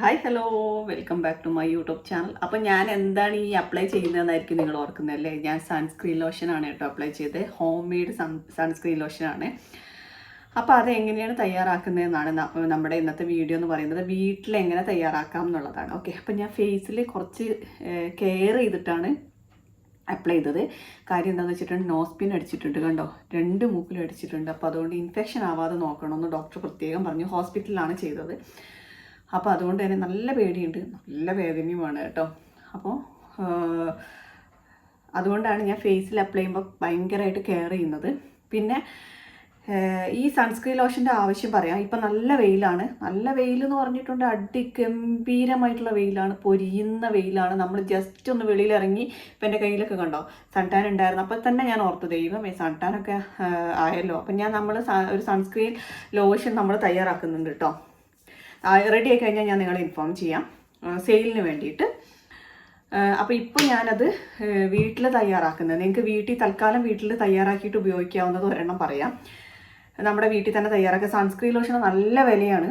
Hi hello welcome back to my YouTube channel അപ്പോൾ ഞാൻ എന്താണ് ഈ അപ്ലൈ ചെയ്യുന്നതെന്നായിരിക്കും നിങ്ങൾ ഓർക്കുന്നത് അല്ലേ? ഞാൻ സൺസ്ക്രീൻ ലോഷനാണ് കേട്ടോ അപ്ലൈ ചെയ്തത്. ഹോം മെയ്ഡ് സൺ സൺസ്ക്രീൻ ലോഷനാണ് അപ്പോൾ അത് എങ്ങനെയാണ് തയ്യാറാക്കുന്നതെന്നാണ് നമ്മുടെ ഇന്നത്തെ വീഡിയോ എന്ന് പറയുന്നത്. വീട്ടിൽ എങ്ങനെ തയ്യാറാക്കാം എന്നുള്ളതാണ്. ഓക്കെ അപ്പോൾ ഞാൻ ഫേസിൽ കുറച്ച് കെയർ ചെയ്തിട്ടാണ് അപ്ലൈ ചെയ്തത്. കാര്യം എന്താണെന്ന് വെച്ചിട്ടുണ്ടെങ്കിൽ നോസ്പിൻ അടിച്ചിട്ടുണ്ട് കണ്ടോ? രണ്ട് മൂക്കിലും അടിച്ചിട്ടുണ്ട്. അപ്പോൾ അതുകൊണ്ട് ഇൻഫെക്ഷൻ ആവാതെ നോക്കണമെന്ന് ഡോക്ടർ പ്രത്യേകം പറഞ്ഞു. ഹോസ്പിറ്റലിലാണ് ചെയ്തത്. അപ്പോൾ അതുകൊണ്ട് തന്നെ നല്ല പേടിയുണ്ട്. നല്ല വേദനയുമാണ് കേട്ടോ. അപ്പോൾ അതുകൊണ്ടാണ് ഞാൻ ഫേസിൽ അപ്ലൈ ചെയ്യുമ്പോൾ ഭയങ്കരമായിട്ട് കെയർ ചെയ്യുന്നത്. പിന്നെ ഈ സൺസ്ക്രീൻ ലോഷന്റെ ആവശ്യം പറയാം. ഇപ്പം നല്ല വെയിലാണ്. നല്ല വെയിൽ എന്ന് പറഞ്ഞിട്ടുണ്ട് അടിഗംഭീരമായിട്ടുള്ള വെയിലാണ്. പൊരിയുന്ന വെയിലാണ്. നമ്മൾ ജസ്റ്റ് ഒന്ന് വെളിയിൽ ഇറങ്ങി ഇപ്പം എന്റെ കയ്യിലൊക്കെ കണ്ടോ? സൺടാൻ ഉണ്ടായിരുന്നു. അപ്പോൾ തന്നെ ഞാൻ ഓർത്ത് ദൈവം ഈ സൺടാനൊക്കെ ആയല്ലോ. അപ്പം ഞാൻ നമ്മൾ ഒരു സൺസ്ക്രീൻ ലോഷൻ നമ്മൾ തയ്യാറാക്കുന്നുണ്ട് കേട്ടോ. റെഡി ആയി കഴിഞ്ഞാൽ ഞാൻ നിങ്ങളെ ഇൻഫോം ചെയ്യാം. സെയിലിന് വേണ്ടിയിട്ട്. അപ്പോൾ ഇപ്പോൾ ഞാനത് വീട്ടിൽ തയ്യാറാക്കുന്നത്. നിങ്ങൾക്ക് വീട്ടിൽ തൽക്കാലം വീട്ടിൽ തയ്യാറാക്കിയിട്ട് ഉപയോഗിക്കാവുന്നത് ഒരെണ്ണം പറയാം. നമ്മുടെ വീട്ടിൽ തന്നെ തയ്യാറാക്കുക സൺസ്ക്രീൻ ലോഷൻ നല്ല വിലയാണ്.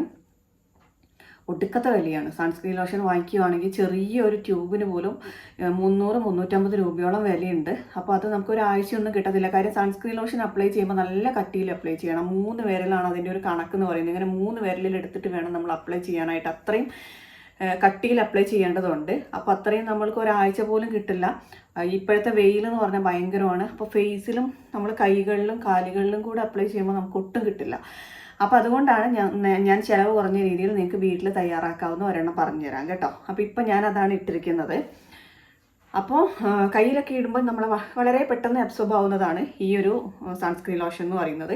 ഒടുക്കത്തെ വിലയാണ്. സൺസ്ക്രീൻ ലോഷൻ വാങ്ങിക്കുകയാണെങ്കിൽ ചെറിയൊരു ട്യൂബിന് പോലും മുന്നൂറ് മുന്നൂറ്റമ്പത് രൂപയോളം വിലയുണ്ട്. അപ്പോൾ അത് നമുക്ക് ഒരു ഒരാഴ്ചയൊന്നും കിട്ടത്തില്ല. കാര്യം സൺസ്ക്രീൻ ലോഷൻ അപ്ലൈ ചെയ്യുമ്പോൾ നല്ല കട്ടിയിൽ അപ്ലൈ ചെയ്യണം. മൂന്ന് വിരലാണ് അതിന്റെ ഒരു കണക്ക് എന്ന് പറയുന്നത്. ഇങ്ങനെ മൂന്ന് വിരലിൽ എടുത്തിട്ട് വേണം നമ്മൾ അപ്ലൈ ചെയ്യാനായിട്ട്. അത്രയും കട്ടിയിൽ അപ്ലൈ ചെയ്യേണ്ടതുണ്ട്. അപ്പോൾ അത്രയും നമ്മൾക്ക് ഒരാഴ്ച പോലും കിട്ടില്ല. ഇപ്പോഴത്തെ വെയിൽ എന്ന് പറഞ്ഞാൽ ഭയങ്കരമാണ്. അപ്പോൾ ഫേസിലും നമ്മൾ കൈകളിലും കാലുകളിലും കൂടെ അപ്ലൈ ചെയ്യുമ്പോൾ നമുക്ക് ഒട്ടും കിട്ടില്ല. അപ്പോൾ അതുകൊണ്ടാണ് ഞാൻ ഞാൻ ചിലവ് കുറഞ്ഞ രീതിയിൽ നിങ്ങൾക്ക് വീട്ടിൽ തയ്യാറാക്കാവുന്ന ഒരെണ്ണം പറഞ്ഞുതരാം കേട്ടോ. അപ്പോൾ ഇപ്പം ഞാൻ അതാണ് ഇട്ടിരിക്കുന്നത് അപ്പോൾ കയ്യിലൊക്കെ ഇടുമ്പോൾ നമ്മൾ വളരെ പെട്ടെന്ന് അബ്സോർബ് ആവുന്നതാണ് ഈ ഒരു സൺസ്ക്രീൻ ലോഷൻ എന്ന് പറയുന്നത്.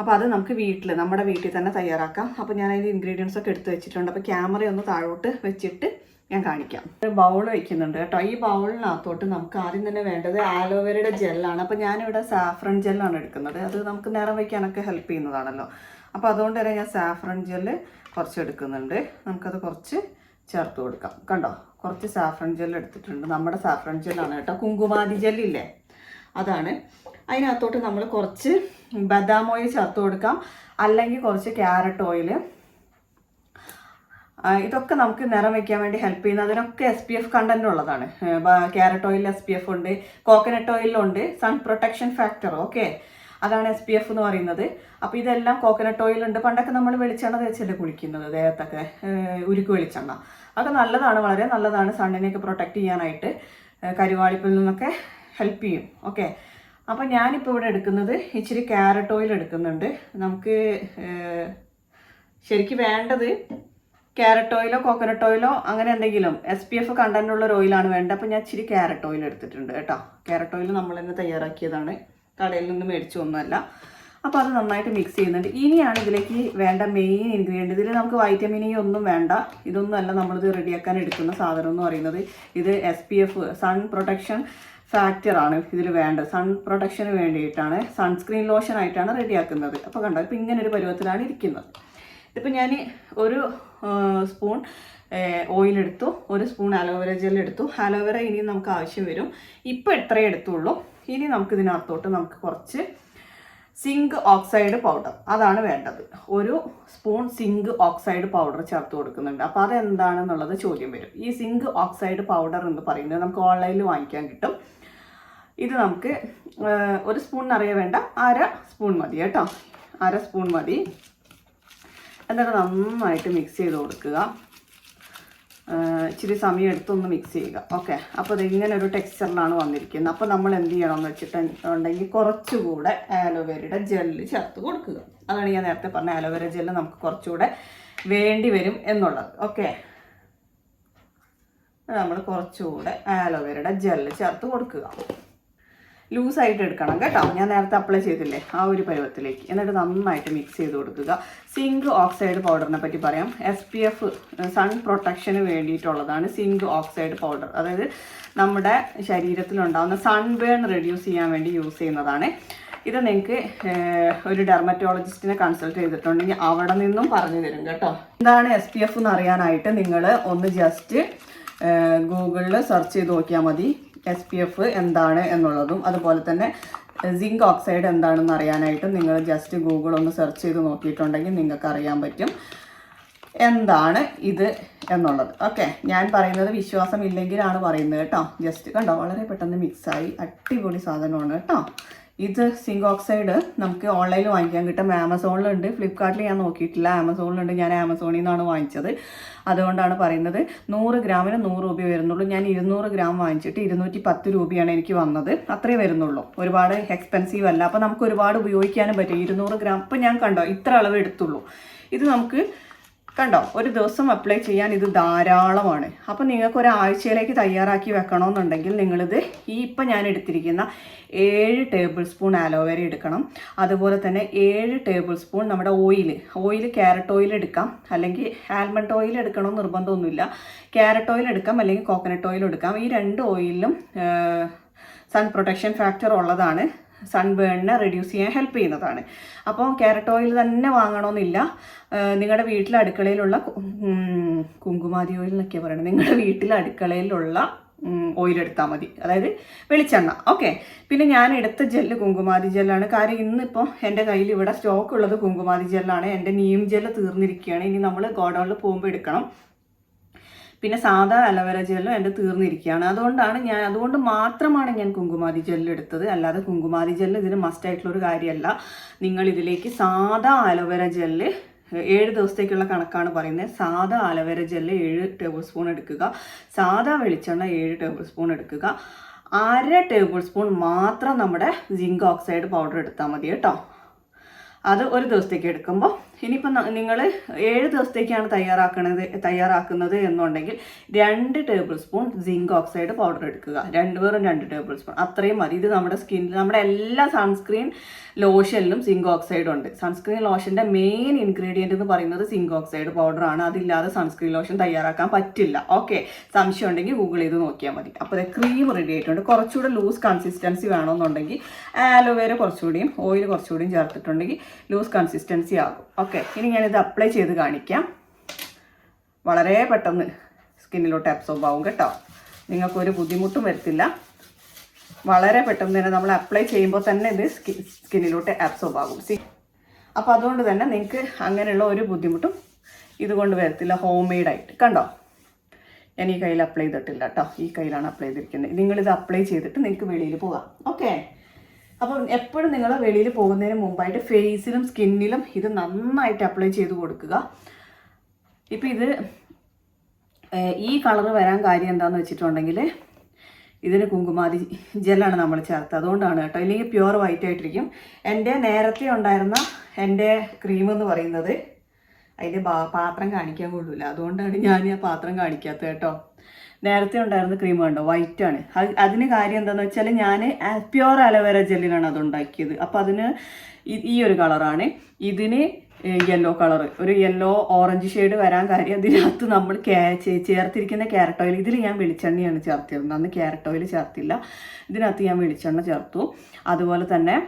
അപ്പോൾ അത് നമുക്ക് വീട്ടിൽ നമ്മുടെ വീട്ടിൽ തന്നെ തയ്യാറാക്കാം. അപ്പോൾ ഞാൻ അതിന്റെ ഇൻഗ്രീഡിയൻസ് ഒക്കെ എടുത്ത് വെച്ചിട്ടുണ്ട്. അപ്പോൾ ക്യാമറ ഒന്ന് താഴോട്ട് വെച്ചിട്ട് ഞാൻ കാണിക്കാം. ബൗൾ വയ്ക്കുന്നുണ്ട് കേട്ടോ. ഈ ബൗളിനകത്തോട്ട് നമുക്ക് ആദ്യം തന്നെ വേണ്ടത് ആലോവേരയുടെ ജെല്ലാണ് അപ്പോൾ ഞാനിവിടെ സാഫ്രൺ ജെല്ലാണ് എടുക്കുന്നത്. അത് നമുക്ക് നേരം വയ്ക്കാനൊക്കെ ഹെൽപ്പ് ചെയ്യുന്നതാണല്ലോ. അപ്പോൾ അതുകൊണ്ട് തന്നെ ഞാൻ സാഫ്രൺ ജെല്ല് കുറച്ച് എടുക്കുന്നുണ്ട്. നമുക്കത് കുറച്ച് ചേർത്ത് കൊടുക്കാം. കണ്ടോ? കുറച്ച് സാഫ്രൺ ജെല്ല് എടുത്തിട്ടുണ്ട്. നമ്മുടെ സാഫ്രൺ ജെല്ലാണ് കേട്ടോ. കുങ്കുമാതി ജെല്ലില്ലേ അതാണ്. അതിനകത്തോട്ട് നമ്മൾ കുറച്ച് ബദാം ഓയിൽ ചേർത്ത് കൊടുക്കാം. അല്ലെങ്കിൽ കുറച്ച് ക്യാരറ്റ് ഓയിൽ ഇതൊക്കെ നമുക്ക് നിറം വയ്ക്കാൻ വേണ്ടി ഹെൽപ്പ് ചെയ്യുന്ന അതിനൊക്കെ എസ് പി എഫ് കണ്ടന്റ് ഉള്ളതാണ്. Carrot oil S P F ഉണ്ട്. കോക്കനട്ട് ഓയിലുണ്ട് സൺ പ്രൊട്ടക്ഷൻ ഫാക്ടർ ഓക്കെ അതാണ് എസ് പി എഫ് എന്ന് പറയുന്നത്. അപ്പോൾ ഇതെല്ലാം കോക്കനട്ട് ഓയിൽ ഉണ്ട്. പണ്ടൊക്കെ നമ്മൾ വെളിച്ചെണ്ണ തേച്ചല്ലേ കുളിക്കുന്നത് ദേഹത്തൊക്കെ ഉരുക്ക് വെളിച്ചെണ്ണ. അതൊക്കെ നല്ലതാണ് വളരെ നല്ലതാണ്. സണ്ണിനെയൊക്കെ പ്രൊട്ടക്റ്റ് ചെയ്യാനായിട്ട് കരുവാളിപ്പിൽ നിന്നൊക്കെ ഹെൽപ്പ് ചെയ്യും. ഓക്കെ അപ്പോൾ ഞാനിപ്പോൾ ഇവിടെ എടുക്കുന്നത് ഇച്ചിരി ക്യാരറ്റ് ഓയിൽ എടുക്കുന്നുണ്ട്. നമുക്ക് ശരിക്കും വേണ്ടത് ക്യാരറ്റ് ഓയിലോ കോക്കനട്ട് ഓയിലോ അങ്ങനെ എന്തെങ്കിലും എസ് പി എഫ് കണ്ടന്റ് ഉള്ള ഒരു ഓയിലാണ് വേണ്ടത്. അപ്പോൾ ഞാൻ ഇച്ചിരി ക്യാരറ്റ് ഓയിൽ എടുത്തിട്ടുണ്ട് കേട്ടോ. ക്യാരറ്റ് ഓയിൽ നമ്മൾ തന്നെ തയ്യാറാക്കിയതാണ്. കടയിൽ നിന്ന് മേടിച്ചു ഒന്നുമല്ല. അപ്പോൾ അത് നന്നായിട്ട് മിക്സ് ചെയ്യുന്നുണ്ട്. ഇനിയാണ് ഇതിലേക്ക് വേണ്ട മെയിൻ ഇൻഗ്രീഡിയന്റ് ഇതിൽ നമുക്ക് വൈറ്റമിൻ ഇ ഒന്നും വേണ്ട. ഇതൊന്നും അല്ല നമ്മളിത് റെഡിയാക്കാൻ എടുക്കുന്ന സാധനം എന്ന് പറയുന്നത്. ഇത് S P F sun protection ഫാക്ടറാണ് ഇതിൽ വേണ്ടത്. സൺ പ്രൊട്ടക്ഷന് വേണ്ടിയിട്ടാണ് സൺസ്ക്രീൻ ലോഷൻ ആയിട്ടാണ് റെഡിയാക്കുന്നത് അപ്പോൾ കണ്ടോ ഇപ്പോൾ ഇങ്ങനെ ഒരു പരുവത്തിലാണ് ഇരിക്കുന്നത്. ഇതിപ്പോൾ ഞാൻ ഒരു സ്പൂൺ ഓയിൽ എടുത്തു. ഒരു സ്പൂൺ അലോവേര ജെൽ എടുത്തു. അലോവേര ഇനിയും നമുക്ക് ആവശ്യം വരും. ഇപ്പോൾ ഇത്രയേ എടുത്തുള്ളൂ? ഇനി നമുക്ക് ഇതിനകത്തോട്ട് നമുക്ക് കുറച്ച് സിങ്ക് ഓക്സൈഡ് പൗഡർ അതാണ് വേണ്ടത്. ഒരു സ്പൂൺ സിങ്ക് ഓക്സൈഡ് പൗഡർ ചേർത്ത് കൊടുക്കുന്നുണ്ട്. അപ്പോൾ അതെന്താണെന്നുള്ളത് ചോദ്യം വരും. ഈ സിങ്ക് ഓക്സൈഡ് പൗഡർ എന്ന് പറയുന്നത് നമുക്ക് ഓൺലൈനിൽ വാങ്ങിക്കാൻ കിട്ടും. ഇത് നമുക്ക് ഒരു സ്പൂൺ നിറയെ വേണ്ട. അര സ്പൂൺ മതി കേട്ടോ. അര സ്പൂൺ മതി. എന്നിട്ട് നന്നായിട്ട് മിക്സ് ചെയ്ത് കൊടുക്കുക. ഇച്ചിരി സമയം എടുത്തൊന്ന് മിക്സ് ചെയ്യുക. ഓക്കെ അപ്പോൾ ഇത് ഇങ്ങനെ ഒരു ടെക്സ്ചറിലാണ് വന്നിരിക്കുന്നത്. അപ്പോൾ നമ്മൾ എന്ത് ചെയ്യണമെന്ന് വെച്ചിട്ടുണ്ടെങ്കിൽ കുറച്ചുകൂടെ ആലോവേരയുടെ ജെല്ല് ചേർത്ത് കൊടുക്കുക. അതാണ് ഞാൻ നേരത്തെ പറഞ്ഞ ആലോവേര ജെല്ല് നമുക്ക് കുറച്ചുകൂടെ വേണ്ടി വരും എന്നുള്ളത്. ഓക്കെ നമ്മൾ കുറച്ചുകൂടെ ആലോവേരയുടെ ജെല്ല് ചേർത്ത് കൊടുക്കുക. ലൂസായിട്ട് എടുക്കണം കേട്ടോ. ഞാൻ നേരത്തെ അപ്ലൈ ചെയ്തില്ലേ ആ ഒരു പരുവത്തിലേക്ക്. എന്നിട്ട് നന്നായിട്ട് മിക്സ് ചെയ്ത് കൊടുക്കുക. സിങ്ക് ഓക്സൈഡ് പൗഡറിനെ പറ്റി പറയാം. എസ് പി എഫ് സൺ പ്രൊട്ടക്ഷന് വേണ്ടിയിട്ടുള്ളതാണ് സിങ്ക് ഓക്സൈഡ് പൗഡർ. അതായത് നമ്മുടെ ശരീരത്തിലുണ്ടാകുന്ന സൺബേൺ റെഡ്യൂസ് ചെയ്യാൻ വേണ്ടി യൂസ് ചെയ്യുന്നതാണ്. ഇത് നിങ്ങൾക്ക് ഒരു ഡെർമറ്റോളജിസ്റ്റിനെ കൺസൾട്ട് ചെയ്തിട്ടുണ്ടെങ്കിൽ അവിടെ നിന്നും പറഞ്ഞു തരും കേട്ടോ. എന്താണ് എസ് പി എഫ് എന്ന് അറിയാനായിട്ട് നിങ്ങൾ ഒന്ന് ജസ്റ്റ് ഗൂഗിളിൽ സെർച്ച് ചെയ്ത് നോക്കിയാൽ മതി. എസ് പി എഫ് എന്താണ് എന്നുള്ളതും അതുപോലെ തന്നെ സിങ്ക് ഓക്സൈഡ് എന്താണെന്ന് അറിയാനായിട്ടും നിങ്ങൾ ജസ്റ്റ് ഗൂഗിൾ ഒന്ന് സെർച്ച് ചെയ്ത് നോക്കിയിട്ടുണ്ടെങ്കിൽ നിങ്ങൾക്ക് അറിയാൻ പറ്റും എന്താണ് ഇത് എന്നുള്ളത്. ഓക്കെ ഞാൻ പറയുന്നത് വിശ്വാസം ഇല്ലെങ്കിലാണ് പറയുന്നത് കേട്ടോ. ജസ്റ്റ് കണ്ടോ വളരെ പെട്ടെന്ന് മിക്സായി അടിപൊളി സാധനമാണ് കേട്ടോ. ഇത് സിങ്ക് ഓക്സൈഡ് നമുക്ക് ഓൺലൈനിൽ വാങ്ങിക്കാൻ കിട്ടും ആമസോണിലുണ്ട് ഫ്ലിപ്കാർട്ടിൽ ഞാൻ നോക്കിയിട്ടില്ല. ആമസോണിലുണ്ട് ഞാൻ ആമസോണിൽ നിന്നാണ് വാങ്ങിച്ചത്. അതുകൊണ്ടാണ് പറയുന്നത് നൂറ് ഗ്രാമിന് നൂറ് രൂപ വരുന്നുള്ളൂ. ഞാൻ ഇരുന്നൂറ് ഗ്രാം വാങ്ങിച്ചിട്ട് ഇരുന്നൂറ്റി പത്ത് രൂപയാണ് എനിക്ക് വന്നത്. അത്രേ വരുന്നുള്ളൂ. ഒരുപാട് എക്സ്പെൻസീവ് അല്ല. അപ്പോൾ നമുക്ക് ഒരുപാട് ഉപയോഗിക്കാനും പറ്റും. ഇരുന്നൂറ് ഗ്രാം. ഇപ്പം ഞാൻ കണ്ടോ? ഇത്ര അളവ് എടുത്തുള്ളൂ. ഇത് നമുക്ക് കണ്ടോ? ഒരു ദിവസം അപ്ലൈ ചെയ്യാൻ ഇത് ധാരാളമാണ്. അപ്പോൾ നിങ്ങൾക്ക് ഒരാഴ്ചയിലേക്ക് തയ്യാറാക്കി വെക്കണമെന്നുണ്ടെങ്കിൽ നിങ്ങളിത് ഈ ഇപ്പം ഞാൻ എടുത്തിരിക്കുന്ന ഏഴ് ടേബിൾ സ്പൂൺ ആലോവേര എടുക്കണം. അതുപോലെ തന്നെ ഏഴ് ടേബിൾ സ്പൂൺ നമ്മുടെ ഓയിൽ ഓയിൽ ക്യാരറ്റ് ഓയിൽ എടുക്കാം. അല്ലെങ്കിൽ ആൽമണ്ട് ഓയിൽ എടുക്കണമെന്ന് നിർബന്ധമൊന്നുമില്ല. ക്യാരറ്റ് ഓയിൽ എടുക്കാം അല്ലെങ്കിൽ കോക്കനട്ട് ഓയിൽ എടുക്കാം. ഈ രണ്ട് ഓയിലും സൺ പ്രൊട്ടക്ഷൻ ഫാക്ടർ ഉള്ളതാണ്. സൺബേണിനെ റെഡ്യൂസ് ചെയ്യാൻ ഹെൽപ്പ് ചെയ്യുന്നതാണ്. അപ്പോൾ ക്യാരറ്റ് ഓയിൽ തന്നെ വാങ്ങണമെന്നില്ല നിങ്ങളുടെ വീട്ടിലെ അടുക്കളയിലുള്ള കുങ്കുമാതി ഓയിൽ എന്നൊക്കെ പറയുന്നത് നിങ്ങളുടെ വീട്ടിലെ അടുക്കളയിലുള്ള ഓയിൽ എടുത്താൽ മതി. അതായത് വെളിച്ചെണ്ണ. ഓക്കെ പിന്നെ ഞാൻ എടുത്ത ജെല്ല് കുങ്കുമാതി ജെല്ലാണ് കാര്യം ഇന്നിപ്പോൾ എന്റെ കയ്യിൽ ഇവിടെ സ്റ്റോക്ക് ഉള്ളത് കുങ്കുമാതി ജെല്ലാണ് എന്റെ നീം ജെല്ല് തീർന്നിരിക്കുകയാണ്. ഇനി നമ്മൾ ഗോഡൗണിൽ പോകുമ്പോൾ എടുക്കണം. പിന്നെ സാധാ അലോവേര ജെല്ലും എന്റെ തീർന്നിരിക്കുകയാണ്. അതുകൊണ്ടാണ് ഞാൻ അതുകൊണ്ട് മാത്രമാണ് ഞാൻ കുങ്കുമാതി ജെല്ല് എടുത്തത്. അല്ലാതെ കുങ്കുമാതി ജെല്ല് ഇതിന് മസ്റ്റ് ആയിട്ടുള്ള ഒരു കാര്യമല്ല. നിങ്ങൾ ഇതിലേക്ക് സാധാ അലോവേര ജെല്ല് ഏഴ് ദിവസത്തേക്കുള്ള കണക്കാണ് പറയുന്നത്. സാധാ അലോവേര ജെല്ല് ഏഴ് ടേബിൾ സ്പൂൺ എടുക്കുക. സാധാ വെളിച്ചെണ്ണ ഏഴ് ടേബിൾ സ്പൂൺ എടുക്കുക. അര ടേബിൾ സ്പൂൺ മാത്രം നമ്മുടെ സിങ്ക് ഓക്സൈഡ് പൗഡർ എടുത്താൽ മതി കേട്ടോ. അത് ഒരു ദിവസത്തേക്ക് എടുക്കുമ്പോൾ ഇനിയിപ്പോൾ നിങ്ങൾ ഏഴ് ദിവസത്തേക്കാണ് തയ്യാറാക്കണത് തയ്യാറാക്കുന്നത് എന്നുണ്ടെങ്കിൽ രണ്ട് table spoon zinc oxide powder എടുക്കുക. രണ്ട് വെറും രണ്ട് ടേബിൾ സ്പൂൺ. അത്രയും മതി. ഇത് നമ്മുടെ സ്കിന്നിൽ നമ്മുടെ എല്ലാ സൺസ്ക്രീൻ ലോഷനിലും സിങ്ക് ഓക്സൈഡ് ഉണ്ട്. സൺസ്ക്രീൻ ലോഷന്റെ മെയിൻ ഇൻഗ്രീഡിയന്റ് എന്ന് പറയുന്നത് സിങ്ക് ഓക്സൈഡ് പൗഡറാണ് അതില്ലാതെ സൺസ്ക്രീൻ ലോഷൻ തയ്യാറാക്കാൻ പറ്റില്ല. ഓക്കെ സംശയം ഉണ്ടെങ്കിൽ ഗൂഗിൾ ചെയ്ത് നോക്കിയാൽ മതി. അപ്പോൾ ക്രീം റെഡി ആയിട്ടുണ്ട്. കുറച്ചുകൂടെ ലൂസ് കൺസിസ്റ്റൻസി വേണമെന്നുണ്ടെങ്കിൽ ആലോവേര കുറച്ചുകൂടിയും ഓയിൽ കുറച്ചുകൂടിയും ചേർത്തിട്ടുണ്ടെങ്കിൽ ലൂസ് കൺസിസ്റ്റൻസി ആകും. ഓക്കെ ഇനി ഞാനിത് അപ്ലൈ ചെയ്ത് കാണിക്കാം. വളരെ പെട്ടെന്ന് സ്കിന്നിലോട്ട് അബ്സോർബ് ആവും കേട്ടോ. നിങ്ങൾക്കൊരു ബുദ്ധിമുട്ടും വരത്തില്ല. വളരെ പെട്ടെന്ന് തന്നെ നമ്മൾ അപ്ലൈ ചെയ്യുമ്പോൾ തന്നെ ഇത് സ്കി സ്കിന്നിലോട്ട് അബ്സോർബ് ആകും. സി അപ്പോൾ അതുകൊണ്ട് തന്നെ നിങ്ങൾക്ക് അങ്ങനെയുള്ള ഒരു ബുദ്ധിമുട്ടും ഇതുകൊണ്ട് വരത്തില്ല. ഹോം മെയ്ഡായിട്ട് കണ്ടോ? ഞാൻ ഈ കയ്യിൽ അപ്ലൈ ചെയ്തിട്ടില്ല കേട്ടോ. ഈ കയ്യിലാണ് അപ്ലൈ ചെയ്തിരിക്കുന്നത്. നിങ്ങളിത് അപ്ലൈ ചെയ്തിട്ട് നിങ്ങൾക്ക് വെളിയിൽ പോകാം. ഓക്കെ അപ്പം എപ്പോഴും നിങ്ങൾ വെളിയിൽ പോകുന്നതിന് മുമ്പായിട്ട് ഫേസിലും സ്കിന്നിലും ഇത് നന്നായിട്ട് അപ്ലൈ ചെയ്ത് കൊടുക്കുക. ഇപ്പം ഇത് ഈ കളർ വരാൻ കാര്യം എന്താണെന്ന് വെച്ചിട്ടുണ്ടെങ്കിൽ ഇതിന് കുങ്കുമാതി ജെല്ലാണ് നമ്മൾ ചേർത്തത് അതുകൊണ്ടാണ് കേട്ടോ. ഇല്ലെങ്കിൽ പ്യുവർ വൈറ്റ് ആയിട്ടിരിക്കും. എന്റെ നേരത്തെ ഉണ്ടായിരുന്ന എന്റെ ക്രീം എന്ന് പറയുന്നത് അതിന്റെ പാത്രം കാണിക്കാൻ കൊള്ളൂല. അതുകൊണ്ടാണ് ഞാൻ ആ പാത്രം കാണിക്കാത്തത് കേട്ടോ. നേരത്തെ ഉണ്ടായിരുന്ന ക്രീം കണ്ടോ? വൈറ്റ് ആണ്. അത് അതിന് കാര്യം എന്താണെന്ന് വെച്ചാൽ ഞാൻ പ്യുവർ അലോവേര ജെല്ലിലാണ് അത് ഉണ്ടാക്കിയത്. അപ്പോൾ അതിന് ഈ- ഒരു കളറാണ് ഇതിന് യെല്ലോ കളർ ഒരു യെല്ലോ ഓറഞ്ച് ഷെയ്ഡ് വരാൻ കാര്യം ഇതിനകത്ത് നമ്മൾ ചേർത്തിരിക്കുന്ന ക്യാരറ്റ് ഓയിൽ ഇതിൽ ഞാൻ വെളിച്ചെണ്ണയാണ് ചേർത്തിരുന്നത്. അന്ന് ക്യാരറ്റ് ഓയിൽ ചേർത്തില്ല. ഇതിനകത്ത് ഞാൻ വെളിച്ചെണ്ണ ചേർത്തു. അതുപോലെ തന്നെ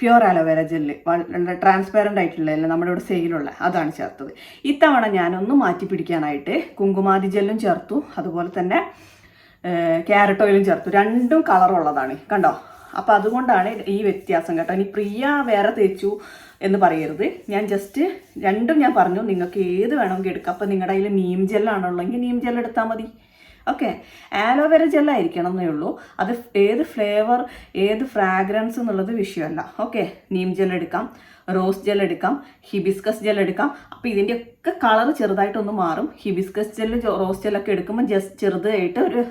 പ്യുവർ അലോവേര ജെല്ല് വളരെ ട്രാൻസ്പെറന്റ് ആയിട്ടുള്ള അല്ല നമ്മുടെ ഇവിടെ സെയിലുള്ള അതാണ് ചേർത്തത്. ഇത്തവണ ഞാനൊന്ന് മാറ്റി പിടിക്കാനായിട്ട് കുങ്കുമാതി ജെല്ലും ചേർത്തു അതുപോലെ തന്നെ ക്യാരറ്റ് ഓയിലും ചേർത്തു. രണ്ടും കളറുള്ളതാണ് കണ്ടോ? അപ്പോൾ അതുകൊണ്ടാണ് ഈ വ്യത്യാസം കേട്ടോ. ഇനി പ്രിയ വേറെ തേച്ചു എന്ന് പറയരുത്. ഞാൻ ജസ്റ്റ് രണ്ടും ഞാൻ പറഞ്ഞു. നിങ്ങൾക്ക് ഏത് വേണമെങ്കിൽ എടുക്കാം. അപ്പോൾ നിങ്ങളുടെ കയ്യിൽ നീം ജെല്ലാണുള്ളെങ്കിൽ നീം ജെൽ എടുത്താൽ മതി. ഓക്കെ ആലോവേര ജെല്ലായിരിക്കണം എന്നേ ഉള്ളൂ. അത് ഏത് ഫ്ലേവർ ഏത് ഫ്രാഗ്രൻസ് എന്നുള്ളത് വിഷയമല്ല. ഓക്കെ നീം ജെൽ എടുക്കാം. റോസ് ജെൽ എടുക്കാം. ഹിബിസ്കസ് ജെൽ എടുക്കാം. അപ്പോൾ ഇതിന്റെയൊക്കെ കളർ ചെറുതായിട്ടൊന്ന് മാറും. ഹിബിസ്കസ് ജെല്ല് റോസ് ജെല്ലൊക്കെ എടുക്കുമ്പോൾ ജസ്റ്റ് ചെറുതായിട്ട് ഒരു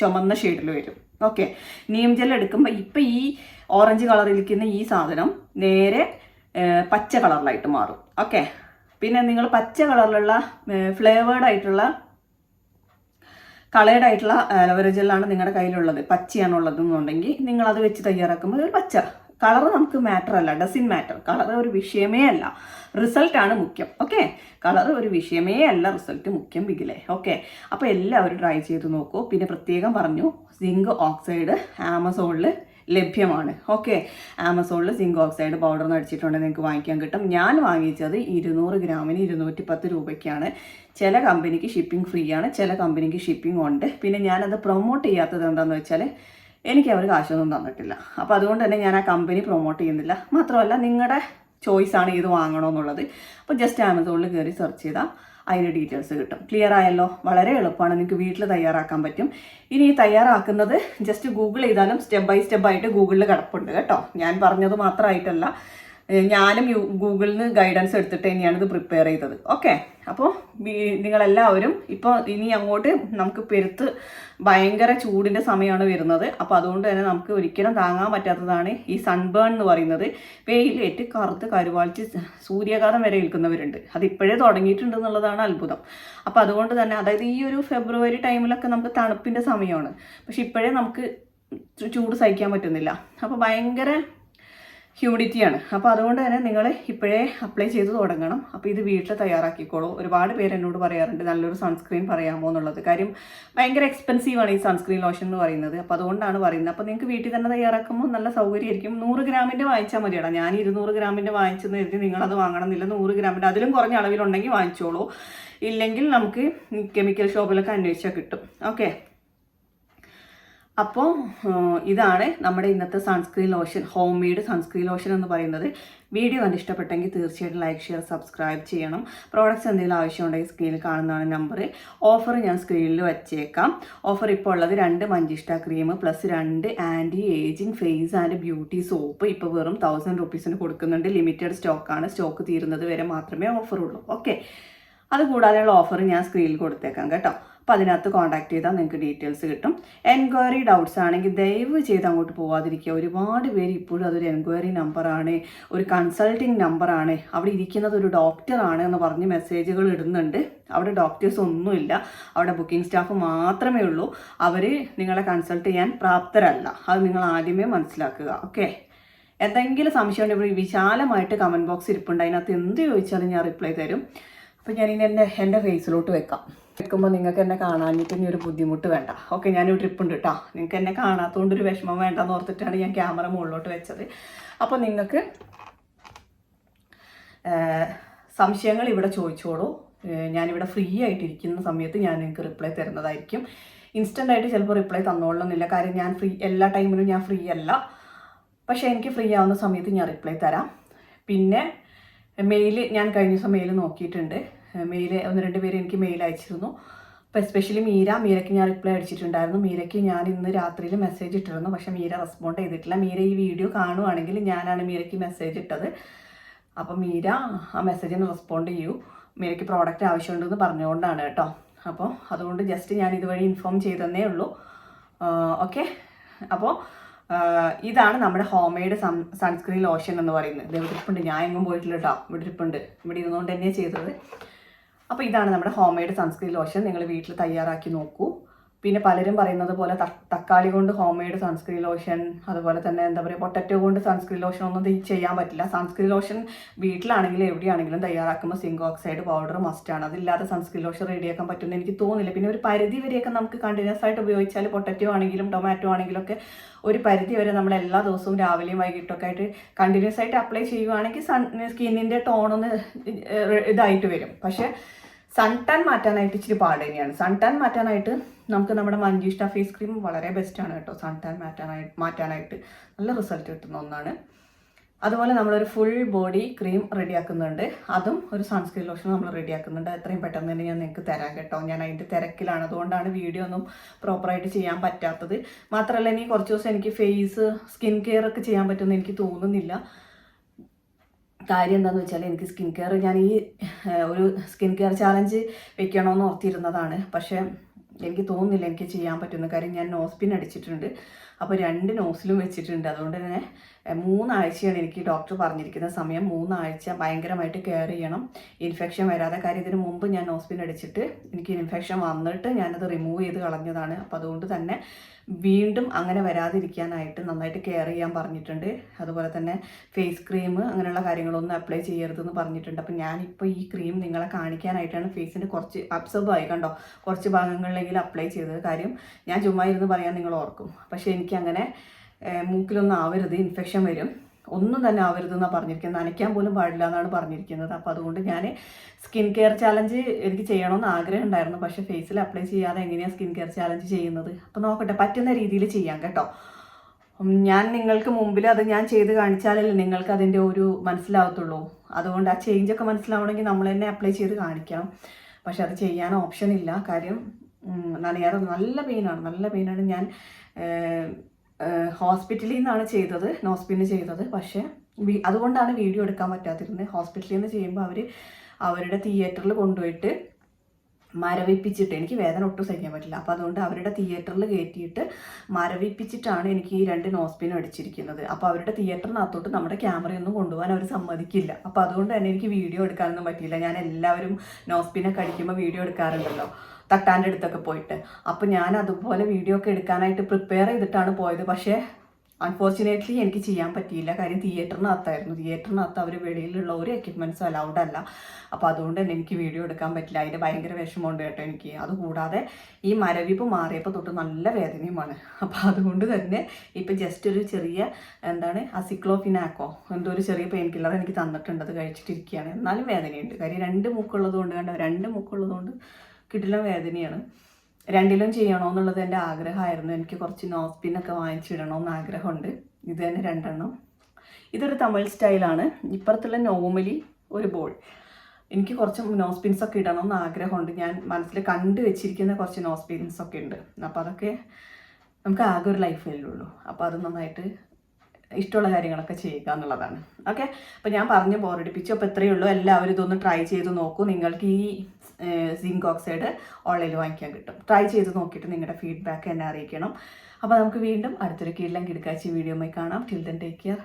ചുമന്ന ഷെയ്ഡിൽ വരും. ഓക്കെ നീം ജെൽ എടുക്കുമ്പോൾ ഇപ്പം ഈ ഓറഞ്ച് കളറിലിരിക്കുന്ന ഈ സാധനം നേരെ പച്ച കളറിലായിട്ട് മാറും. ഓക്കെ പിന്നെ നിങ്ങൾ പച്ച കളറിലുള്ള ഫ്ലേവേർഡ് ആയിട്ടുള്ള കളേർഡ് ആയിട്ടുള്ള അലോവേര ജെല്ലാണ് നിങ്ങളുടെ കയ്യിലുള്ളത്. പച്ചയാണുള്ളത് എന്നുണ്ടെങ്കിൽ നിങ്ങൾ അത് വെച്ച് തയ്യാറാക്കുമ്പോൾ ഒരു പച്ച. കളർ നമുക്ക് മാറ്റർ അല്ല. ഡസിൻ മാറ്റർ കളർ ഒരു വിഷയമേ അല്ല. റിസൾട്ടാണ് മുഖ്യം. ഓക്കെ കളർ ഒരു വിഷയമേ അല്ല. റിസൾട്ട് മുഖ്യം ബിഗിലെ ഓക്കെ അപ്പോൾ എല്ലാവരും ട്രൈ ചെയ്ത് നോക്കൂ. പിന്നെ പ്രത്യേകം പറഞ്ഞു സിങ്ക് ഓക്സൈഡ് ആമസോണിൽ ലഭ്യമാണ്. ഓക്കെ ആമസോണിൽ സിങ്ക് ഓക്സൈഡ് പൗഡർ എന്ന് അടിച്ചിട്ടുണ്ടെങ്കിൽ നിങ്ങൾക്ക് വാങ്ങിക്കാൻ കിട്ടും. ഞാൻ വാങ്ങിച്ചത് ഇരുന്നൂറ് ഗ്രാമിന് ഇരുന്നൂറ്റി പത്ത് രൂപയ്ക്കാണ്. ചില കമ്പനിക്ക് ഷിപ്പിംഗ് ഫ്രീ ആണ് ചില കമ്പനിക്ക് ഷിപ്പിംഗ് ഉണ്ട്. പിന്നെ ഞാനത് പ്രൊമോട്ട് ചെയ്യാത്തത് എന്താണെന്ന് വെച്ചാൽ എനിക്ക് അവർ കാശൊന്നും തന്നിട്ടില്ല. അപ്പോൾ അതുകൊണ്ട് തന്നെ ഞാൻ ആ കമ്പനി പ്രൊമോട്ട് ചെയ്യുന്നില്ല. മാത്രമല്ല നിങ്ങളുടെ ചോയ്സ് ആണ് ഏത് വാങ്ങണമെന്നുള്ളത് അപ്പോൾ ജസ്റ്റ് ആമസോണിൽ കയറി സെർച്ച് ചെയ്താൽ അതിന്റെ ഡീറ്റെയിൽസ് കിട്ടും. ക്ലിയർ ആയല്ലോ? വളരെ എളുപ്പമാണ്. നിങ്ങൾക്ക് വീട്ടിൽ തയ്യാറാക്കാൻ പറ്റും. ഇനി ഈ തയ്യാറാക്കുന്നത് ജസ്റ്റ് ഗൂഗിൾ ചെയ്താലും സ്റ്റെപ്പ് ബൈ സ്റ്റെപ്പ് ആയിട്ട് ഗൂഗിളിൽ കിടപ്പുണ്ട് കേട്ടോ. ഞാൻ പറഞ്ഞത് മാത്രമായിട്ടല്ല ഞാനും യു- ഗൂഗിളിൽ നിന്ന് ഗൈഡൻസ് എടുത്തിട്ട് തന്നെയാണ് ഇത് പ്രിപ്പയർ ചെയ്തത്. ഓക്കെ അപ്പോൾ നിങ്ങളെല്ലാവരും ഇപ്പോൾ ഇനി അങ്ങോട്ട് നമുക്ക് പെരുത്ത് ഭയങ്കര ചൂടിന്റെ സമയമാണ് വരുന്നത്. അപ്പോൾ അതുകൊണ്ട് തന്നെ നമുക്ക് ഒരിക്കലും താങ്ങാൻ പറ്റാത്തതാണ് ഈ സൺബേൺ എന്ന് പറയുന്നത്. വെയിലേറ്റ് കറുത്ത് കരുവാളിച്ച് സൂര്യാഘാതം വരെ ഏൽക്കുന്നവരുണ്ട്. അതിപ്പോഴേ തുടങ്ങിയിട്ടുണ്ട് എന്നുള്ളതാണ് അത്ഭുതം. അപ്പോൾ അതുകൊണ്ട് തന്നെ അതായത് ഈ ഒരു ഫെബ്രുവരി ടൈമിലൊക്കെ നമുക്ക് തണുപ്പിന്റെ സമയമാണ്. പക്ഷെ ഇപ്പോഴേ നമുക്ക് ചൂട് സഹിക്കാൻ പറ്റുന്നില്ല. അപ്പോൾ ഭയങ്കര ഹ്യൂമിഡിറ്റിയാണ് അപ്പോൾ അതുകൊണ്ട് തന്നെ നിങ്ങൾ ഇപ്പോഴേ അപ്ലൈ ചെയ്ത് തുടങ്ങണം. അപ്പോൾ ഇത് വീട്ടിൽ തയ്യാറാക്കിക്കോളൂ. ഒരുപാട് പേര് എന്നോട് പറയാറുണ്ട് നല്ലൊരു സൺസ്ക്രീൻ പറയാമോ എന്നുള്ളത്? കാര്യം ഭയങ്കര എക്സ്പെൻസീവാണ് ഈ സൺസ്ക്രീൻ ലോഷൻ എന്ന് പറയുന്നത്. അപ്പോൾ അതുകൊണ്ടാണ് പറയുന്നത്. അപ്പോൾ നിങ്ങൾക്ക് വീട്ടിൽ തന്നെ തയ്യാറാക്കുമ്പോൾ നല്ല സൗകര്യമായിരിക്കും. നൂറ് ഗ്രാമിന്റെ വാങ്ങിച്ചാൽ മതിയടാ ഞാൻ ഇരുന്നൂറ് ഗ്രാമിന്റെ വാങ്ങിച്ചെന്ന് കരുതി നിങ്ങളത് വാങ്ങണമെന്നില്ല. നൂറ് ഗ്രാമിന്റെ അതിലും കുറഞ്ഞ അളവിലുണ്ടെങ്കിൽ വാങ്ങിച്ചോളൂ. ഇല്ലെങ്കിൽ നമുക്ക് കെമിക്കൽ ഷോപ്പിലൊക്കെ അന്വേഷിച്ചാൽ കിട്ടും. ഓക്കെ അപ്പോൾ ഇതാണ് നമ്മുടെ ഇന്നത്തെ sunscreen lotion home made sunscreen lotion എന്ന് പറയുന്നത്. വീഡിയോ കണ്ട് ഇഷ്ടപ്പെട്ടെങ്കിൽ തീർച്ചയായിട്ടും ലൈക്ക് ഷെയർ സബ്സ്ക്രൈബ് ചെയ്യണം. പ്രോഡക്റ്റ്സ് എന്തെങ്കിലും ആവശ്യമുണ്ടെങ്കിൽ സ്ക്രീനിൽ കാണുന്നതാണ് നമ്പർ ഓഫർ ഞാൻ സ്ക്രീനിൽ വച്ചേക്കാം. ഓഫർ ഇപ്പോൾ ഉള്ളത് രണ്ട് മഞ്ചിഷ്ട ക്രീം പ്ലസ് രണ്ട് anti ageing face and beauty soap ഇപ്പോൾ വെറും തൗസൻഡ് റുപ്പീസിന് കൊടുക്കുന്നുണ്ട്. ലിമിറ്റഡ് സ്റ്റോക്കാണ് സ്റ്റോക്ക് തീരുന്നത് വരെ മാത്രമേ ഓഫർ ഉള്ളൂ. ഓക്കെ അതുകൂടാതെയുള്ള ഓഫർ ഞാൻ സ്ക്രീനിൽ കൊടുത്തേക്കാം കേട്ടോ. അപ്പോൾ അതിനകത്ത് കോൺടാക്ട് ചെയ്താൽ നിങ്ങൾക്ക് ഡീറ്റെയിൽസ് കിട്ടും. എൻക്വയറി ഡൗട്ട്സ് ആണെങ്കിൽ ദയവ് ചെയ്ത് അങ്ങോട്ട് പോവാതിരിക്കുക. ഒരുപാട് പേര് ഇപ്പോഴും അതൊരു എൻക്വയറി നമ്പറാണ് ഒരു കൺസൾട്ടിങ് നമ്പറാണ് അവിടെ ഇരിക്കുന്നത് ഒരു ഡോക്ടറാണ് എന്ന് പറഞ്ഞ് മെസ്സേജുകൾ ഇടുന്നുണ്ട്. അവിടെ ഡോക്ടേഴ്സ് ഒന്നുമില്ല. അവിടെ ബുക്കിംഗ് സ്റ്റാഫ് മാത്രമേ ഉള്ളൂ. അവർ നിങ്ങളെ കൺസൾട്ട് ചെയ്യാൻ പ്രാപ്തരല്ല. അത് നിങ്ങൾ ആദ്യമേ മനസ്സിലാക്കുക. ഓക്കെ എന്തെങ്കിലും സംശയം ഉണ്ടെങ്കിൽ വിശാലമായിട്ട് കമന്റ് ബോക്സ് ഇരിപ്പുണ്ട്. അതിനകത്ത് എന്ത് ചോദിച്ചാലും ഞാൻ റിപ്ലൈ തരും. അപ്പോൾ ഞാൻ ഇനി എന്റെ എന്റെ ഫേസിലോട്ട് വെക്കാം. വെക്കുമ്പോൾ നിങ്ങൾക്ക് എന്നെ കാണാനിട്ട് ഇനി ഒരു ബുദ്ധിമുട്ട് വേണ്ട. ഓക്കെ ഞാനൊരു ട്രിപ്പ് ഉണ്ട് കേട്ടോ നിങ്ങൾക്ക് എന്നെ കാണാത്തതുകൊണ്ട് ഒരു വിഷമം വേണ്ടെന്ന് ഓർത്തിട്ടാണ് ഞാൻ ക്യാമറ മുകളിലോട്ട് വെച്ചത്. അപ്പോൾ നിങ്ങൾക്ക് സംശയങ്ങൾ ഇവിടെ ചോദിച്ചോളൂ. ഞാനിവിടെ ഫ്രീ ആയിട്ടിരിക്കുന്ന സമയത്ത് ഞാൻ നിങ്ങൾക്ക് റിപ്ലൈ തരുന്നതായിരിക്കും. ഇൻസ്റ്റന്റ് ആയിട്ട് ചിലപ്പോൾ റിപ്ലൈ തന്നോളണമെന്നില്ല കാര്യം ഞാൻ ഫ്രീ എല്ലാ ടൈമിലും ഞാൻ ഫ്രീ അല്ല. പക്ഷേ എനിക്ക് ഫ്രീ ആവുന്ന സമയത്ത് ഞാൻ റിപ്ലൈ തരാം. പിന്നെ മെയിൽ ഞാൻ കഴിഞ്ഞ ദിവസം മെയിൽ നോക്കിയിട്ടുണ്ട്. മെയിൽ ഒന്ന് രണ്ട് പേര് എനിക്ക് മെയിൽ അയച്ചിരുന്നു. അപ്പോൾ എസ്പെഷ്യലി മീര മീരയ്ക്ക് ഞാൻ റിപ്ലൈ അടിച്ചിട്ടുണ്ടായിരുന്നു. മീരയ്ക്ക് ഞാൻ ഇന്ന് രാത്രിയിൽ മെസ്സേജ് ഇട്ടിരുന്നു. പക്ഷേ മീര റെസ്പോണ്ട് ചെയ്തിട്ടില്ല. മീര ഈ വീഡിയോ കാണുവാണെങ്കിൽ ഞാനാണ് മീരയ്ക്ക് മെസ്സേജ് ഇട്ടത്. അപ്പോൾ മീര ആ മെസ്സേജിന് റെസ്പോണ്ട് ചെയ്യൂ. മീരയ്ക്ക് പ്രോഡക്റ്റ് ആവശ്യമുണ്ടെന്ന് പറഞ്ഞുകൊണ്ടാണ് കേട്ടോ. അപ്പോൾ അതുകൊണ്ട് ജസ്റ്റ് ഞാൻ ഇതുവഴി ഇൻഫോം ചെയ്തതന്നേ ഉള്ളൂ. ഓക്കെ അപ്പോൾ ഇതാണ് നമ്മുടെ home made sun sunscreen lotion എന്ന് പറയുന്നത്. ഇവിടെ ഇരിപ്പുണ്ട്. ഞാൻ എങ്ങും പോയിട്ടില്ല കേട്ടോ. ഇവിടെ ഇരിപ്പുണ്ട്. ഇവിടെ ഇരുന്നുകൊണ്ട് തന്നെയാണ് ചെയ്തത്. അപ്പോൾ ഇതാണ് നമ്മുടെ ഹോം മെയ്ഡ് സൺസ്ക്രീൻ ലോഷൻ നിങ്ങൾ വീട്ടിൽ തയ്യാറാക്കി നോക്കൂ. പിന്നെ പലരും പറയുന്നത് പോലെ തക്കാളി കൊണ്ട് ഹോം മെയ്ഡ് സൺസ്ക്രീൻ ലോഷൻ അതുപോലെ തന്നെ എന്താ പറയുക പൊട്ടറ്റോ കൊണ്ട് സൺസ്ക്രീൻ ലോഷൻ ഒന്നും ചെയ്യാൻ പറ്റില്ല. സൺസ്ക്രീൻ ലോഷൻ വീട്ടിലാണെങ്കിലും എവിടെയാണെങ്കിലും തയ്യാറാക്കുമ്പോൾ സിങ്ക് ഓക്സൈഡ് പൗഡർ മസ്റ്റാണ് അതില്ലാതെ സൺസ്ക്രീൻ ലോഷൻ റെഡിയാക്കാൻ പറ്റുമെന്ന് എനിക്ക് തോന്നുന്നില്ല. പിന്നെ ഒരു പരിധി വരെയൊക്കെ നമുക്ക് കണ്ടിന്യൂസ് ആയിട്ട് ഉപയോഗിച്ചാൽ പൊട്ടറ്റോ ആണെങ്കിലും ടൊമാറ്റോ ആണെങ്കിലും ഒക്കെ ഒരു പരിധി വരെ നമ്മൾ എല്ലാ ദിവസവും രാവിലെയും വൈകിട്ടൊക്കെ ആയിട്ട് കണ്ടിന്യൂസ് ആയിട്ട് അപ്ലൈ ചെയ്യുവാണെങ്കിൽ സൺ സ്കിന്നിന്റെ ടോണൊന്ന് ഇതായിട്ട് വരും. പക്ഷേ സൺ ടാൻ മാറ്റാനായിട്ട് ഇച്ചിരി പാട് തന്നെയാണ്. സൺ ടാൻ മാറ്റാനായിട്ട് നമുക്ക് നമ്മുടെ മഞ്ജുഷ്ട ഫേസ് ക്രീം വളരെ ബെസ്റ്റാണ് കേട്ടോ. സൺ ടാൻ മാറ്റാനായിട്ട് മാറ്റാനായിട്ട് നല്ല റിസൾട്ട് കിട്ടുന്ന ഒന്നാണ്. അതുപോലെ നമ്മളൊരു ഫുൾ ബോഡി ക്രീം റെഡിയാക്കുന്നുണ്ട് അതും ഒരു സൺസ്ക്രീൻ ലോഷൻ നമ്മൾ റെഡിയാക്കുന്നുണ്ട് എത്രയും പെട്ടെന്ന് തന്നെ ഞാൻ നിങ്ങൾക്ക് തരാം കേട്ടോ. ഞാൻ അതിന്റെ തിരക്കിലാണ്. അതുകൊണ്ടാണ് വീഡിയോ ഒന്നും പ്രോപ്പറായിട്ട് ചെയ്യാൻ പറ്റാത്തത്. മാത്രമല്ല ഇനി കുറച്ച് ദിവസം എനിക്ക് ഫേസ് സ്കിൻ കെയർ ഒക്കെ ചെയ്യാൻ പറ്റുമെന്ന് എനിക്ക് തോന്നുന്നില്ല. കാര്യം എന്താണെന്ന് വെച്ചാൽ എനിക്ക് സ്കിൻ കെയർ ഞാൻ ഈ ഒരു സ്കിൻ കെയർ ചാലഞ്ച് വെക്കണമെന്ന് ഓർത്തിരുന്നതാണ്. പക്ഷേ എനിക്ക് തോന്നുന്നില്ല എനിക്ക് ചെയ്യാൻ പറ്റുന്ന കാര്യം. ഞാൻ നോസ്പിൻ അടിച്ചിട്ടുണ്ട്. അപ്പോൾ രണ്ട് നോസിലും വെച്ചിട്ടുണ്ട്. അതുകൊണ്ട് തന്നെ മൂന്നാഴ്ചയാണ് എനിക്ക് ഡോക്ടർ പറഞ്ഞിരിക്കുന്ന സമയം. മൂന്നാഴ്ച ഭയങ്കരമായിട്ട് കെയർ ചെയ്യണം. ഇൻഫെക്ഷൻ വരാതെ. കാര്യം ഇതിന് മുമ്പ് ഞാൻ നോസ്പിൻ അടിച്ചിട്ട് എനിക്ക് ഇൻഫെക്ഷൻ വന്നിട്ട് ഞാനത് റിമൂവ് ചെയ്ത് കളഞ്ഞതാണ്. അപ്പോൾ അതുകൊണ്ട് തന്നെ വീണ്ടും അങ്ങനെ വരാതിരിക്കാനായിട്ട് നന്നായിട്ട് കെയർ ചെയ്യാൻ പറഞ്ഞിട്ടുണ്ട്. അതുപോലെ തന്നെ ഫേസ് ക്രീം അങ്ങനെയുള്ള കാര്യങ്ങളൊന്നും അപ്ലൈ ചെയ്യരുതെന്ന് പറഞ്ഞിട്ടുണ്ട്. അപ്പം ഞാനിപ്പോൾ ഈ ക്രീം നിങ്ങളെ കാണിക്കാനായിട്ടാണ് ഫേസിന്റെ കുറച്ച് അബ്സർവ് ആയി കണ്ടോ? കുറച്ച് ഭാഗങ്ങളിലെങ്കിലും അപ്ലൈ ചെയ്തത് കാര്യം ഞാൻ ചുമ്മാ ഇരുന്ന് പറയാൻ നിങ്ങൾ ഓർക്കും. പക്ഷേ എനിക്കങ്ങനെ മൂക്കിലൊന്നും ആവരുത്. ഇൻഫെക്ഷൻ വരും. ഒന്നും തന്നെ ആവരുത് എന്നാണ് പറഞ്ഞിരിക്കുന്നത്. നനയ്ക്കാൻ പോലും പാടില്ല എന്നാണ് പറഞ്ഞിരിക്കുന്നത്. അപ്പോൾ അതുകൊണ്ട് ഞാൻ സ്കിൻ കെയർ ചാലഞ്ച് എനിക്ക് ചെയ്യണമെന്ന് ആഗ്രഹം ഉണ്ടായിരുന്നു. പക്ഷേ ഫേസിൽ അപ്ലൈ ചെയ്യാതെ എങ്ങനെയാണ് സ്കിൻ കെയർ ചാലഞ്ച് ചെയ്യുന്നത്? അപ്പോൾ നോക്കട്ടെ പറ്റുന്ന രീതിയിൽ ചെയ്യാം കേട്ടോ. ഞാൻ നിങ്ങൾക്ക് മുമ്പിൽ അത് ഞാൻ ചെയ്ത് കാണിച്ചാലല്ലേ നിങ്ങൾക്ക് അതിന്റെ ഒരു മനസ്സിലാവത്തുള്ളൂ. അതുകൊണ്ട് ആ ചേഞ്ച് ഒക്കെ മനസ്സിലാവണമെങ്കിൽ നമ്മൾ തന്നെ അപ്ലൈ ചെയ്ത് കാണിക്കാം. പക്ഷെ അത് ചെയ്യാൻ ഓപ്ഷൻ ഇല്ല. കാര്യം നനയാറ് നല്ല പെയിനാണ് നല്ല പെയിനാണ് ഞാൻ ഹോസ്പിറ്റലിൽ നിന്നാണ് ചെയ്തത് നോസ്പിന് ചെയ്തത്. പക്ഷേ അതുകൊണ്ടാണ് വീഡിയോ എടുക്കാൻ പറ്റാതിരുന്നത്. ഹോസ്പിറ്റലിൽ നിന്ന് ചെയ്യുമ്പോൾ അവർ അവരുടെ തിയേറ്ററിൽ കൊണ്ടുപോയിട്ട് മരവിപ്പിച്ചിട്ട് എനിക്ക് വേദന ഒട്ടും സഹിക്കാൻ പറ്റില്ല. അപ്പോൾ അതുകൊണ്ട് അവരുടെ തിയേറ്ററിൽ കയറ്റിയിട്ട് മരവിപ്പിച്ചിട്ടാണ് എനിക്ക് ഈ രണ്ട് നോസ്പിൻ അടിച്ചിരിക്കുന്നത്. അപ്പോൾ അവരുടെ തിയേറ്ററിനകത്തോട്ട് നമ്മുടെ ക്യാമറയൊന്നും കൊണ്ടുപോകാൻ അവർ സമ്മതിക്കില്ല. അപ്പോൾ അതുകൊണ്ട് തന്നെ എനിക്ക് വീഡിയോ എടുക്കാനൊന്നും പറ്റിയില്ല. ഞാൻ എല്ലാവരും നോസ്പിനൊക്കെ അടിക്കുമ്പോൾ വീഡിയോ എടുക്കാറുണ്ടല്ലോ. തട്ടാന്റെ അടുത്തൊക്കെ പോയിട്ട്. അപ്പോൾ ഞാൻ അതുപോലെ വീഡിയോ ഒക്കെ എടുക്കാനായിട്ട് പ്രിപ്പയർ ചെയ്തിട്ടാണ് പോയത്. പക്ഷേ അൺഫോർച്ചുനേറ്റ്ലി എനിക്ക് ചെയ്യാൻ പറ്റിയില്ല. കാര്യം തിയേറ്ററിനകത്തായിരുന്നു തിയേറ്ററിനകത്ത് അവർ വെളിയിലുള്ള ഒരു എക്യുപ്മെന്റ്സും അലൗഡ് അല്ല. അപ്പോൾ അതുകൊണ്ട് തന്നെ എനിക്ക് വീഡിയോ എടുക്കാൻ പറ്റില്ല. അതിന്റെ ഭയങ്കര വിഷമമുണ്ട് കേട്ടോ എനിക്ക്. അതുകൂടാതെ ഈ മരവിപ്പ് മാറിയപ്പോൾ തൊട്ട് നല്ല വേദനയുമാണ്. അപ്പോൾ അതുകൊണ്ട് തന്നെ ഇപ്പം ജസ്റ്റ് ഒരു ചെറിയ എന്താണ് അസിക്ലോഫിനാക്കോ എന്തോ ഒരു ചെറിയ പെയിൻ കില്ലർ എനിക്ക് തന്നിട്ടുണ്ട്. അത് കഴിച്ചിട്ടിരിക്കുകയാണ്. എന്നാലും വേദനയുണ്ട്. കാര്യം രണ്ട് മൂക്കുള്ളത് കൊണ്ട്? കണ്ടോ രണ്ട് മൂക്കുള്ളത് കൊണ്ട് കിടിലം വേദനയാണ്. രണ്ടിലും ചെയ്യണമെന്നുള്ളത് എന്റെ ആഗ്രഹമായിരുന്നു. എനിക്ക് കുറച്ച് നോസ്പിനൊക്കെ വാങ്ങിച്ചിടണമെന്ന് ആഗ്രഹമുണ്ട്. ഇത് തന്നെ രണ്ടെണ്ണം. ഇതൊരു തമിഴ് സ്റ്റൈലാണ്. ഇപ്പുറത്തുള്ള നോർമലി ഒരു ബോൾ. എനിക്ക് കുറച്ച് നോസ്പിൻസ് ഒക്കെ ഇടണമെന്ന് ആഗ്രഹമുണ്ട്. ഞാൻ മനസ്സിൽ കണ്ടു വെച്ചിരിക്കുന്ന കുറച്ച് നോസ്പിൻസ് ഒക്കെ ഉണ്ട്. അപ്പോൾ അതൊക്കെ നമുക്ക് ആകെ ഒരു ലൈഫ് ഉള്ളൂ. അപ്പോൾ അത് നന്നായിട്ട് ഇഷ്ടമുള്ള കാര്യങ്ങളൊക്കെ ചെയ്യുക എന്നുള്ളതാണ്. ഓക്കെ അപ്പോൾ ഞാൻ പറഞ്ഞ് ബോറടിപ്പിച്ചു. അപ്പോൾ ഇത്രയേ ഉള്ളൂ. എല്ലാവരും ഇതൊന്ന് ട്രൈ ചെയ്ത് നോക്കൂ. നിങ്ങൾക്ക് ഈ സിങ്ക് ഓക്സൈഡ് ഓൺലൈനിൽ വാങ്ങിക്കാൻ കിട്ടും. ട്രൈ ചെയ്ത് നോക്കിയിട്ട് നിങ്ങളുടെ ഫീഡ്ബാക്ക് എന്നെ അറിയിക്കണം. അപ്പോൾ നമുക്ക് വീണ്ടും അടുത്തൊരു കീഴിലും കിടക്കാഴ്ച വീഡിയോമായി കാണാം. Till then take care